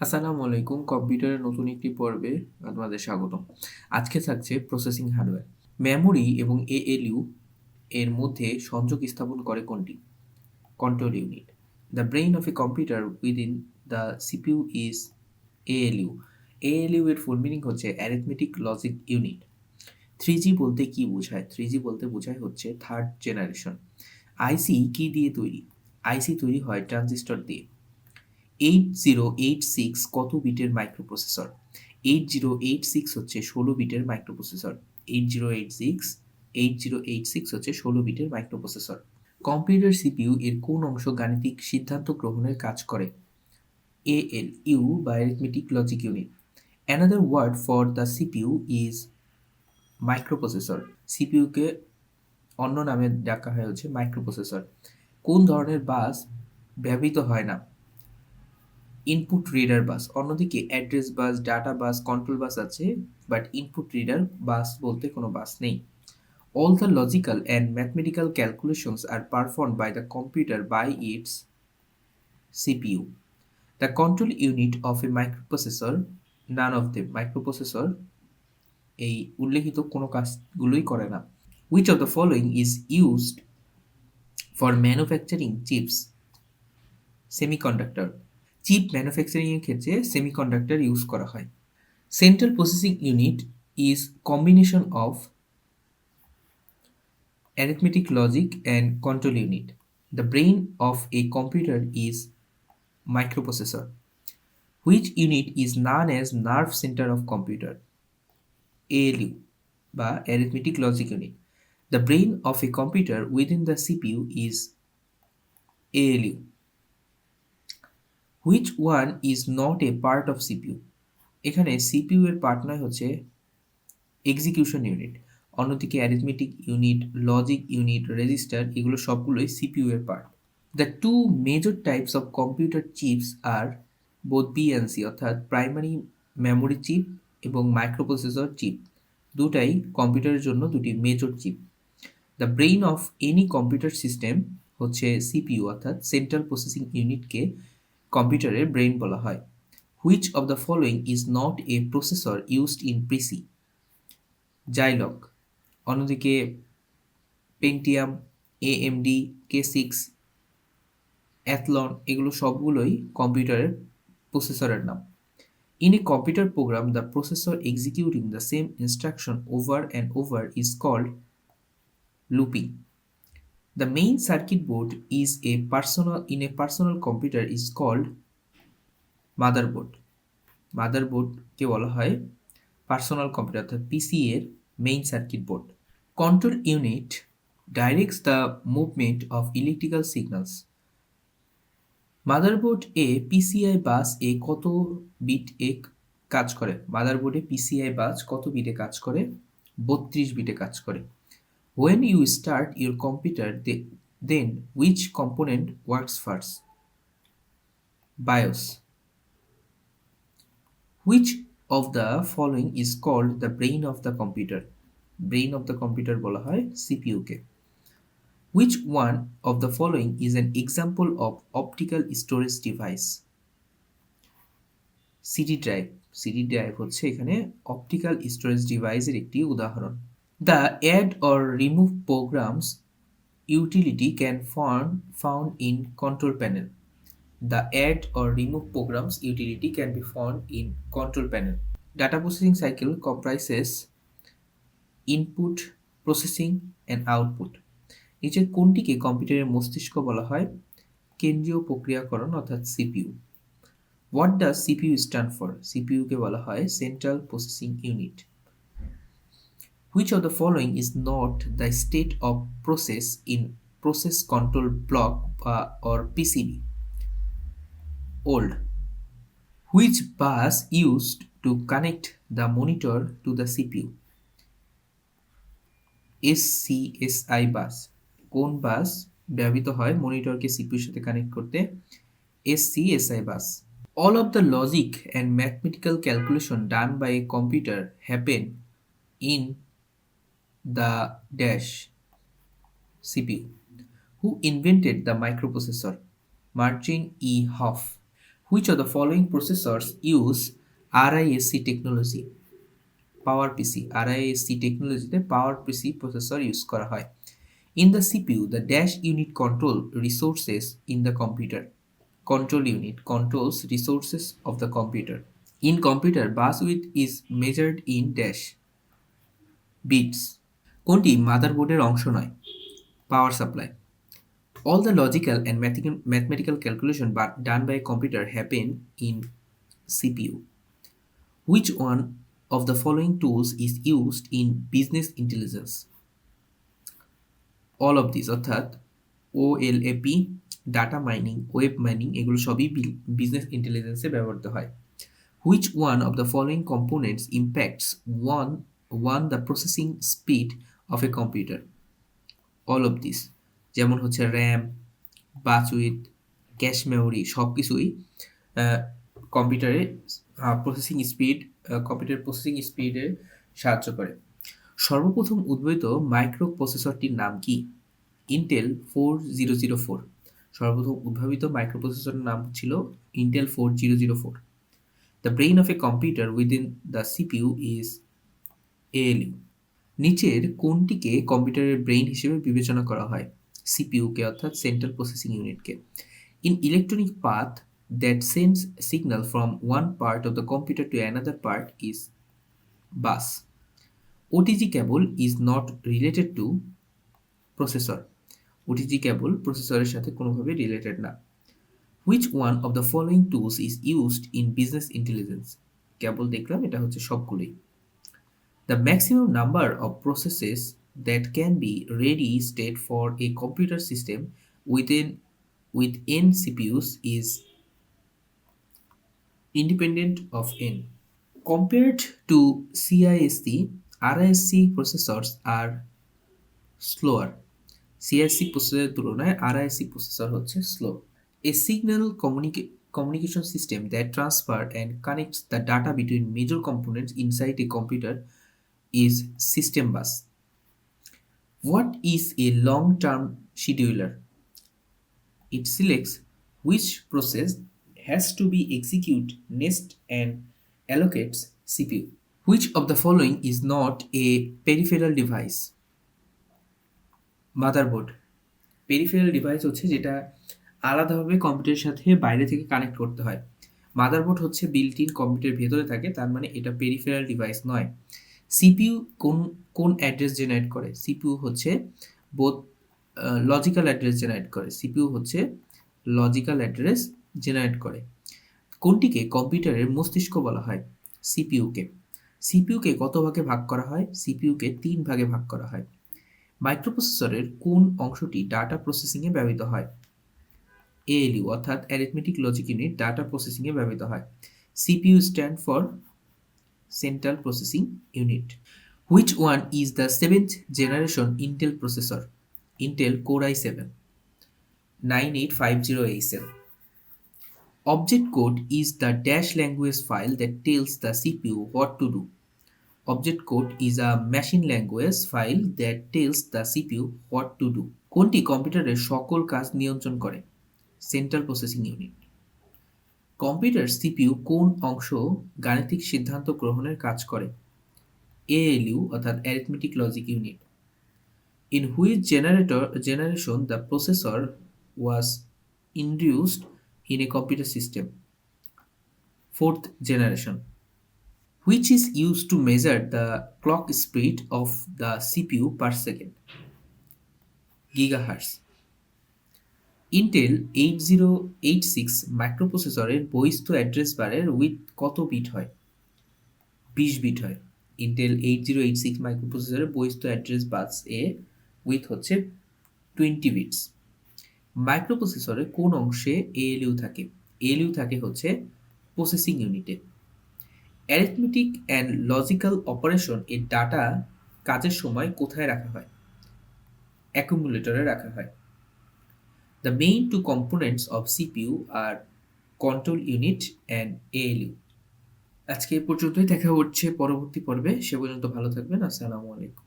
আসসালামু আলাইকুম, কম্পিউটারের নতুন একটি পর্বে আপনাদের স্বাগতম। আজকে থাকছে প্রসেসিং হার্ডওয়্যার মেমোরি এবং এএলইউ এর মধ্যে সংযোগ স্থাপন করে কোনটি? Control unit the brain of a computer within the CPU is ALU ALU এর ফুল মিনিং হচ্ছে arithmetic logic unit three G বলতে কি বোঝায়? থ্রি জি বলতে বোঝায় হচ্ছে থার্ড জেনারেশন আইসি কি দিয়ে তৈরি? আইসি তৈরি হয় ট্রানজিস্টর দিয়ে। এইট জিরো এইট সিক্স কত বিটের microprocessor eight zero eight six হচ্ছে ষোলো বিটের microprocessor eight zero eight six eight zero eight six হচ্ছে ষোলো বিটের মাইক্রোপ্রসেসর কম্পিউটার সিপিইউ এর কোন অংশ গাণিতিক সিদ্ধান্ত গ্রহণের কাজ করে? এ এল ইউ বা arithmetic logic unit another word for the CPU is microprocessor সিপিইউকে অন্য নামে ডাকা হয় হচ্ছে মাইক্রোপ্রসেসর কোন ধরনের বাস ব্যবহৃত হয় না? ইনপুট রিডার বাস অন্যদিকে address bus data bus control bus আছে বাট ইনপুট রিডার বাস বলতে কোনো বাস নেই। All the logical and mathematical calculations are performed by the computer by its CPU the control unit of a microprocessor none of the microprocessor এই উল্লেখিত কোনো কাজগুলোই করে না। Which of the following is used for manufacturing chips semiconductor chip ম্যানুফ্যাকচারিংয়ের ক্ষেত্রে semiconductor use করা হয়। Central processing unit is combination of arithmetic logic and control unit the brain of a computer is microprocessor which unit is none as nerve centre of computer ALU বা arithmetic logic unit the brain of a computer within the CPU is ALU Which one is not a part of CPU? এখানে CPU এর part নয়, হচ্ছে execution unit অন্যদিকে arithmetic unit logic unit register এগুলো সবগুলোই CPU এর part the two major types of computer chips are both BNC অর্থাৎ primary memory chip এবং মাইক্রোপ্রসেসর চিপ দুটাই কম্পিউটারের জন্য দুটি major chip the brain of any computer system হচ্ছে সিপিইউ অর্থাৎ সেন্ট্রাল প্রসেসিং ইউনিটকে কম্পিউটারের ব্রেইন বলা হয়। Which of the following is not a processor used in প্রিসি জাইলক অন্যদিকে Pentium AMD K six Athlon এগুলো সবগুলোই কম্পিউটারের প্রসেসরের নাম। In a computer program the processor executing the same instruction over and over is called looping The main circuit board is a personal, in a personal computer is called motherboard. মাদারবোর্ডকে বলা হয় personal computer অর্থাৎ PC এর main circuit board control unit directs the movement of electrical signals motherboard A PCI bus এ কত bit এ কাজ করে? মাদারবোর্ডে PCI বাস কত বিটে কাজ করে? বত্রিশ বিটে কাজ করে। When you start your computer then which component works first bios which of the following is called the brain of the computer brain of the computer বলা হয় CPU কে which one of the following is an example of optical storage device CD drive CD drive হচ্ছে এখানে optical storage ডিভাইসের একটি উদাহরণ the add or remove programs utility can found found in control panel the add or remove programs utility can be found in control panel data processing cycle comprises input processing and output নিচের কোনটিকে কম্পিউটারের মস্তিষ্ক বলা হয়? কেন্দ্রীয় প্রক্রিয়াকরণ অর্থাৎ CPU. What does CPU stand for সিপিইউকে বলা হয় central processing unit Which of the following is not the state of process in process control block uh, or PCB? Old. Which bus used to connect the monitor to the CPU? SCSI bus কোন bus ব্যবহৃত হয় মনিটরকে সিপিইউর সাথে connect করতে SCSI bus All of the logic and mathematical calculation done by a computer happen in the dash CPU. Who invented the microprocessor? Martin E. Hoff. Which of the following processors use RISC technology power PC RISC টেকনোলজিতে power PC processor use করা হয় in the CPU the dash unit control resources in the computer control unit controls resources of the computer in computer bandwidth is measured in dash bits কোনটি মাদারবোর্ডের অংশ নয়? Power supply all the logical and ম্যাথিক mathematical calculation বা done by computer happen in CPU which one of the following tools is used in business intelligence all of this অর্থাৎ O L A P data mining web mining এগুলো সবই business ইন্টেলিজেন্সে ব্যবহৃত হয়। Which one of the following components impacts one one the processing speed of a computer all of this যেমন হচ্ছে RAM বাচুইথ cache memory সব কিছুই কম্পিউটারে প্রসেসিং স্পিড কম্পিউটার প্রসেসিং স্পিডে সাহায্য করে। সর্বপ্রথম উদ্ভাবিত মাইক্রো প্রসেসরটির নাম কি? Intel four zero zero four সর্বপ্রথম উদ্ভাবিত মাইক্রোপ্রসেসরের নাম ছিল Intel four zero zero four the brain of a computer within the CPU is ALU নিচের কোনটিকে কম্পিউটারের ব্রেইন হিসেবে বিবেচনা করা হয়? সিপিইউকে, অর্থাৎ central processing ইউনিটকে। In electronic path that sends signal from one part of the computer to another part is bus. OTG cable is not related to processor. OTG cable প্রসেসরের সাথে কোনোভাবে রিলেটেড না। Which one of the following tools is used in business intelligence কেবল দেখলাম, এটা হচ্ছে সবগুলোই। The maximum number of processes that can be ready state for a computer system within with N CPUs is independent of n. Compared to CISC, RISC processors are slower. CISC প্রসেসরের তুলনায় RISC processor হচ্ছে slow a signal communication system that transfer and connects the data between major components inside a computer is system bus. What is a long-term scheduler? It selects which process has to be executed next and allocates CPU. Which of the following is not a peripheral device? Motherboard peripheral device হচ্ছে যেটা আলাদাভাবে কম্পিউটারের সাথে বাইরে থেকে connect করতে হয় motherboard হচ্ছে বিল্ট ইন কম্পিউটারের ভেতরে থাকে তার মানে এটা পেরিফেরাল ডিভাইস নয় সিপিইউ কোন কোন অ্যাড্রেস জেনারেট করে? সিপিইউ হচ্ছে বোধ লজিক্যাল অ্যাড্রেস জেনারেট করে। সিপিইউ হচ্ছে লজিক্যাল অ্যাড্রেস জেনারেট করে। কোনটিকে কম্পিউটারের মস্তিষ্ক বলা হয়? সিপিইউকে। সিপিইউকে কত ভাগে ভাগ করা হয়? সিপিইউকে তিন ভাগে ভাগ করা হয়। মাইক্রোপ্রসেসরের কোন অংশটি ডাটা প্রসেসিংয়ে ব্যবহৃত হয়? এএলইউ অর্থাৎ অ্যারিথমেটিক লজিক ইউনিট ডাটা প্রসেসিংয়ে ব্যবহৃত হয়। CPU stand for central processing unit which one is the seventh generation Intel processor Intel core i seven nine eight five zero এইসেল Object code is the dash language file that tells the CPU what to do. Object code is a machine language file that tells the CPU what to do. কোনটি কম্পিউটারের সকল কাজ নিয়ন্ত্রণ করে central processing unit computer CPU কোন অংশ গাণিতিক সিদ্ধান্ত গ্রহণের কাজ করে এএলইউ অর্থাৎ arithmetic logic unit in which generator generation the processor was induced in a computer system fourth generation which is used to measure the clock speed of the CPU per second. Gigahertz. Intel eight zero eight six মাইক্রোপ্রসেসরের বহিস্থ address বারের width কত bit হয়? বিশ bit হয়। Intel eight zero eight six মাইক্রোপ্রসেসরের বহিস্থ address bus এ width হচ্ছে twenty bits মাইক্রোপ্রসেসরের কোন অংশে এএলইউ থাকে? এএলইউ থাকে হচ্ছে প্রসেসিং ইউনিটে অ্যারিথমেটিক অ্যান্ড লজিক্যাল অপারেশন এর ডাটা কাজের সময় কোথায় রাখা হয়? অ্যাকুমুলেটরে রাখা হয়। The main two components of CPU are control unit and ALU. আজকে এই পর্যন্তই। দেখা হচ্ছে পরবর্তী পর্বে। সে পর্যন্ত ভালো থাকবেন। আসসালামু আলাইকুম।